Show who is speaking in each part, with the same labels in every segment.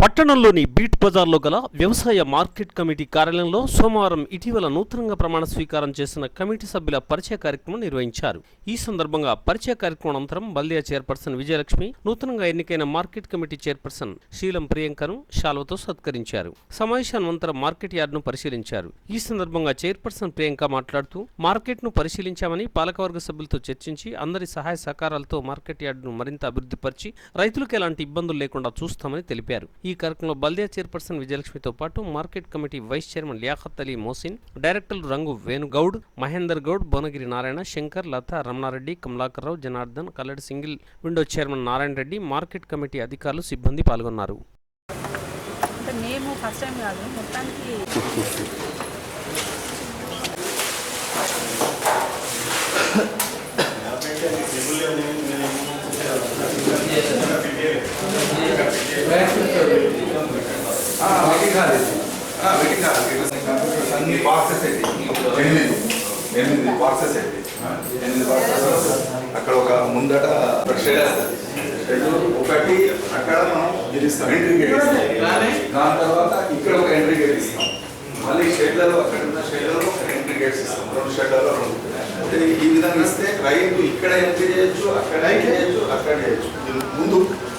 Speaker 1: పట్టణంలోని బీట్ బజార్లో గల వ్యవసాయ మార్కెట్ కమిటీ కార్యాలయంలో సోమవారం ఇటీవల నూతనంగా ప్రమాణ స్వీకారం చేసిన కమిటీ సభ్యుల పరిచయ కార్యక్రమం నిర్వహించారు. ఈ సందర్భంగా పరిచయ కార్యక్రమం అనంతరం బల్దియా చైర్పర్సన్ విజయలక్ష్మి నూతనంగా ఎన్నికైన మార్కెట్ కమిటీ చైర్పర్సన్ శీలం ప్రియాంకను శాలువతో సత్కరించారు. సమావేశానంతరం మార్కెట్ యార్డును పరిశీలించారు. ఈ సందర్భంగా చైర్పర్సన్ ప్రియాంక మాట్లాడుతూ మార్కెట్ను పరిశీలించామని పాలకవర్గ సభ్యులతో చర్చించి అందరి సహాయ సహకారాలతో మార్కెట్ యార్డును మరింత అభివృద్ధిపరిచి రైతులకు ఎలాంటి ఇబ్బందులు లేకుండా చూస్తామని తెలిపారు. ఈ కార్యక్రమంలో బల్దియా చైర్పర్సన్ విజయలక్ష్మితో పాటు market committee vice chairman Liaqat Ali Mohsin డైరెక్టర్లు Rangu Venugoud Mahender Goud Bhuvanagiri Narayana Shankar Latha Ramanareddy Kamalakarrao Janardhan Kalladi single window chairman Narayana Reddy market committee అధికారులు సిబ్బంది పాల్గొన్నారు.
Speaker 2: అంటే కాదు
Speaker 3: వెయిటింగ్ హాల్ అన్ని బాక్సెస్ అయితే ఎనిమిది ఎనిమిది బాక్సెస్ అయితే ఎనిమిది బాక్సెస్ అక్కడ ఒక ముందట షెడ్ షెడ్ ఒకటి అక్కడ మనం గెలుస్తాం ఎంట్రీ గేట్ దాని తర్వాత ఇక్కడ ఒక ఎంట్రీ గేట్ ఇస్తాం మళ్ళీ షెడ్లలో అక్కడ ఉన్న షెడ్లలో ఒక ఎంట్రీ గేట్స్ ఇస్తాం రెండు షెడ్లలో రెండు ఈ విధంగా ఇస్తే రైతు ఇక్కడ ఎంట్రీ చేయొచ్చు అక్కడ చేయొచ్చు అక్కడ చేయొచ్చు.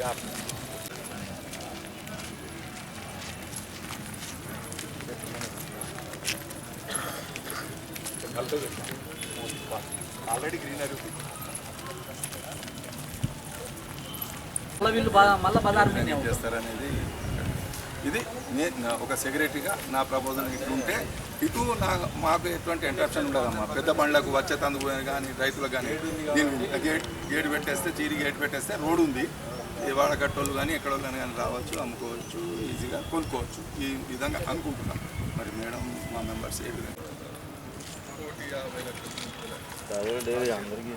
Speaker 3: కాలేజ్ ఆల్రెడీ గ్రీనరీ
Speaker 4: మళ్ళీ వీళ్ళు మళ్ళీ బజార్
Speaker 3: ఏం చేస్తారనేది ఇది నేను ఒక సెక్రటరీగా నా ప్రపోజల్ ఇట్లుంటే ఉంటే ఇటు నా మాకు ఎటువంటి ఇంటరప్షన్ ఉండదమ్మా. పెద్ద బండ్లకు వచ్చే తందుకు కానీ రైతులకు కానీ దీని గేట్ గేట్ పెట్టేస్తే చీరి గేట్ పెట్టేస్తే రోడ్ ఉంది. ఈ వాడకట్టోళ్ళు కానీ ఎక్కడ కానీ కానీ రావచ్చు అమ్ముకోవచ్చు ఈజీగా కొనుక్కోవచ్చు. ఈ విధంగా అనుకుంటున్నాం. మరి మేడం మా మెంబర్స్ ఏ విధంగా? కోటి యాభై లక్షలు
Speaker 5: అందరికీ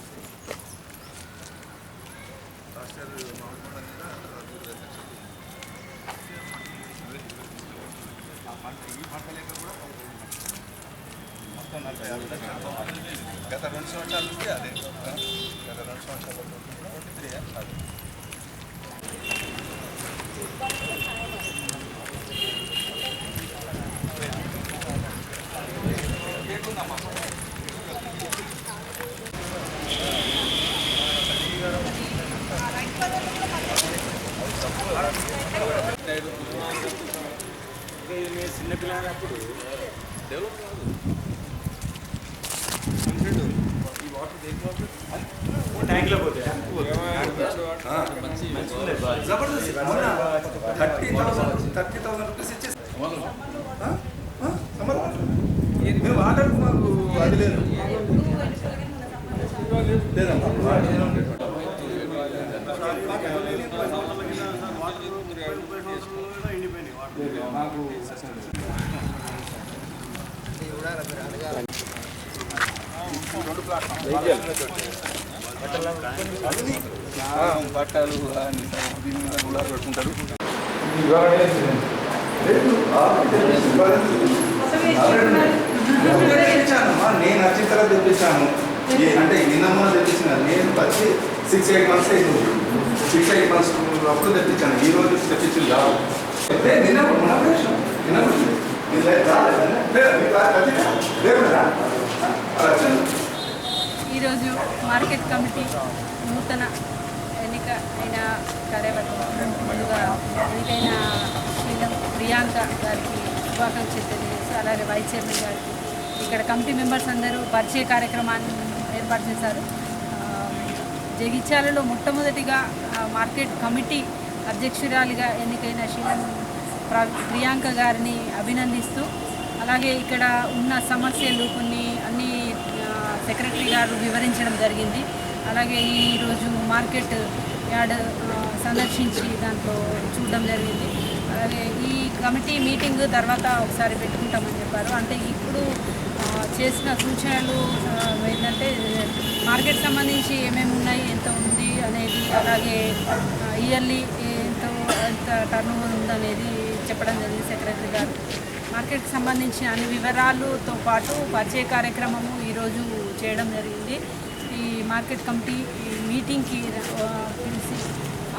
Speaker 3: లాస్ట్ ఇయర్ ఆ ఈ పంట లేక కూడా మొత్తం నలభై యాభై లక్షలు. గత రెండు సంవత్సరాల నుంచి అదే. గత రెండు సంవత్సరాల నుంచి త్రీ అదే.
Speaker 4: చిన్నపిల్లప్పుడు
Speaker 3: డెవలప్ కాదు ఈ వాటర్ దేంట్లో
Speaker 4: ట్యాంక్లో పోతే.
Speaker 3: జబర్దస్త్ మొన్న thirty thousand thirty thousand rupees ఇచ్చేసి. మేము ఆర్డర్ మాకు అది లేదు లేదమ్మా మాకు అన్ని బట్టలు దీని మీద గులాబీ పెట్టుకుంటారు నేను వచ్చిన తర్వాత తెప్పించాను అంటే నిన్న మొన్న తెప్పించిన నేను వచ్చి సిక్స్ ఎయిట్ మంత్స్ అయింది సిక్స్ ఎయిట్ మంత్స్ అప్పుడు తెప్పించాను ఈ రోజు తెప్పించింది కాదు అయితే నిన్నప్పుడు మొన్న విషయం నిన్నప్పుడు ఇది లేదు, రాలేదా? లేదా? మీకు రా- వచ్చిందా? లేకుండా? అలా వచ్చింది.
Speaker 2: ఈరోజు మార్కెట్ కమిటీ నూతన ఎన్నిక అయిన కార్యవర్గం ముందుగా ఎన్నికైన ప్రియాంక గారికి శుభాకాంక్షలు తెలియజేస్తూ అలాగే వైస్ చైర్మన్ గారికి ఇక్కడ కమిటీ మెంబర్స్ అందరూ పరిచయ కార్యక్రమాన్ని ఏర్పాటు చేశారు. జగిత్యాలలో మొట్టమొదటిగా మార్కెట్ కమిటీ అధ్యక్షురాలిగా ఎన్నికైన శీలం ప్ర- ప్రియాంక గారిని అభినందిస్తూ అలాగే ఇక్కడ ఉన్న సమస్యలు కొన్ని అన్ని సెక్రటరీ గారు వివరించడం జరిగింది. అలాగే ఈరోజు మార్కెట్ యార్డ్ సందర్శించి దాంట్లో చూడడం జరిగింది. అలాగే ఈ కమిటీ మీటింగ్ తర్వాత ఒకసారి పెట్టుకుంటామని చెప్పారు. అంటే ఇప్పుడు చేసిన సూచనలు ఏంటంటే మార్కెట్ సంబంధించి ఏమేమి ఉన్నాయి ఎంత ఉంది అనేది అలాగే ఇయర్లీ ఎంత ఎంత టర్న్ ఓవర్ ఉందనేది చెప్పడం జరిగింది సెక్రటరీ గారు. మార్కెట్కి సంబంధించిన అన్ని వివరాలతో పాటు పరిచయ కార్యక్రమము ఈరోజు చేయడం జరిగింది. ఈ మార్కెట్ కమిటీ ఈ మీటింగ్కి పిలిచి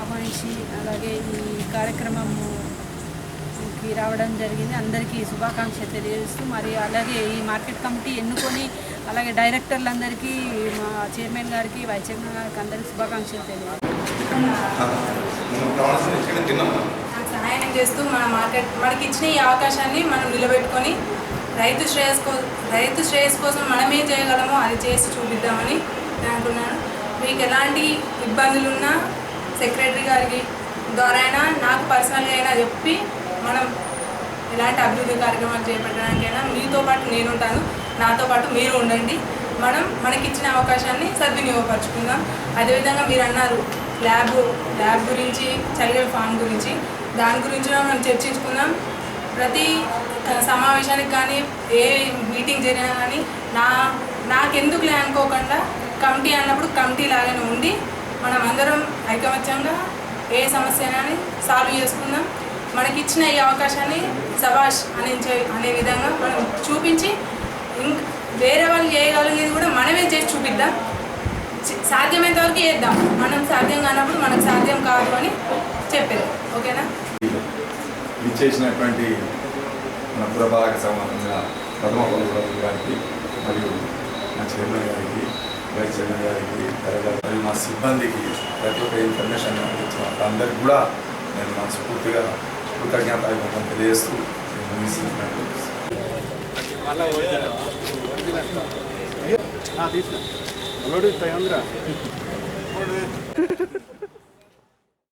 Speaker 2: ఆహ్వానించి అలాగే ఈ కార్యక్రమంకి రావడం జరిగింది. అందరికీ శుభాకాంక్ష తెలియజేస్తూ మరి అలాగే ఈ మార్కెట్ కమిటీ ఎన్నుకొని అలాగే డైరెక్టర్లందరికీ మా చైర్మన్ గారికి వైస్ చైర్మన్ గారికి అందరికీ శుభాకాంక్షలు తెలియజేస్తాను
Speaker 3: ప్రమాణం
Speaker 5: సహాయం చేస్తూ మన మార్కెట్ మనకి ఇచ్చిన ఈ అవకాశాన్ని మనం నిలబెట్టుకొని రైతు శ్రేయస్ రైతు శ్రేయస్ కోసం మనం ఏం చేయగలమో అది చేసి చూపిద్దామని నేను అనుకున్నాను. మీకు ఎలాంటి ఇబ్బందులు ఉన్నా సెక్రటరీ గారికి ద్వారా అయినా నాకు పర్సనల్గా అయినా చెప్పి మనం ఎలాంటి అభివృద్ధి కార్యక్రమాలు చేపట్టడానికైనా మీతో పాటు నేను ఉంటాను నాతో పాటు మీరు ఉండండి. మనం మనకి ఇచ్చిన అవకాశాన్ని సద్వినియోగపరచుకుందాం. అదేవిధంగా మీరు అన్నారు ల్యాబ్ ల్యాబ్ గురించి చలిగల ఫామ్ గురించి. దాని గురించి మనం చర్చించుకుందాం. ప్రతి సమావేశానికి కానీ ఏ మీటింగ్ జరిగినా కానీ నా నాకెందుకులే అనుకోకుండా కమిటీ అన్నప్పుడు కమిటీ లాగానే ఉండి మనం అందరం ఐకమత్యంగా ఏ సమస్య అయినా సాల్వ్ చేసుకుందాం. మనకి ఇచ్చిన ఈ అవకాశాన్ని సభాష్ అనే అనే విధంగా మనం చూపించి ఇంక వేరే వాళ్ళు చేయగలిగేది కూడా మనమే చేసి చూపిద్దాం. సాధ్యమైనంత వరకు చేద్దాం. మనం సాధ్యం కానప్పుడు మనకు సాధ్యం కాదు అని చెప్పేది ఓకేనా?
Speaker 6: ఇచ్చేసినటువంటి మన పురపాలక సంబంధంగా ప్రథమ పౌరులు గారికి మరియు మా చైర్మన్ గారికి వైస్ చైర్మన్ గారికి తర్వాత మరియు మా సిబ్బందికి ప్రతి ఒక్క ఇన్ఫర్మేషన్ అందరికి కూడా నేను మనస్ఫూర్తిగా కృతజ్ఞత తెలియజేస్తూ నేను ముగిస్తున్నాను
Speaker 7: తీసుకున్నా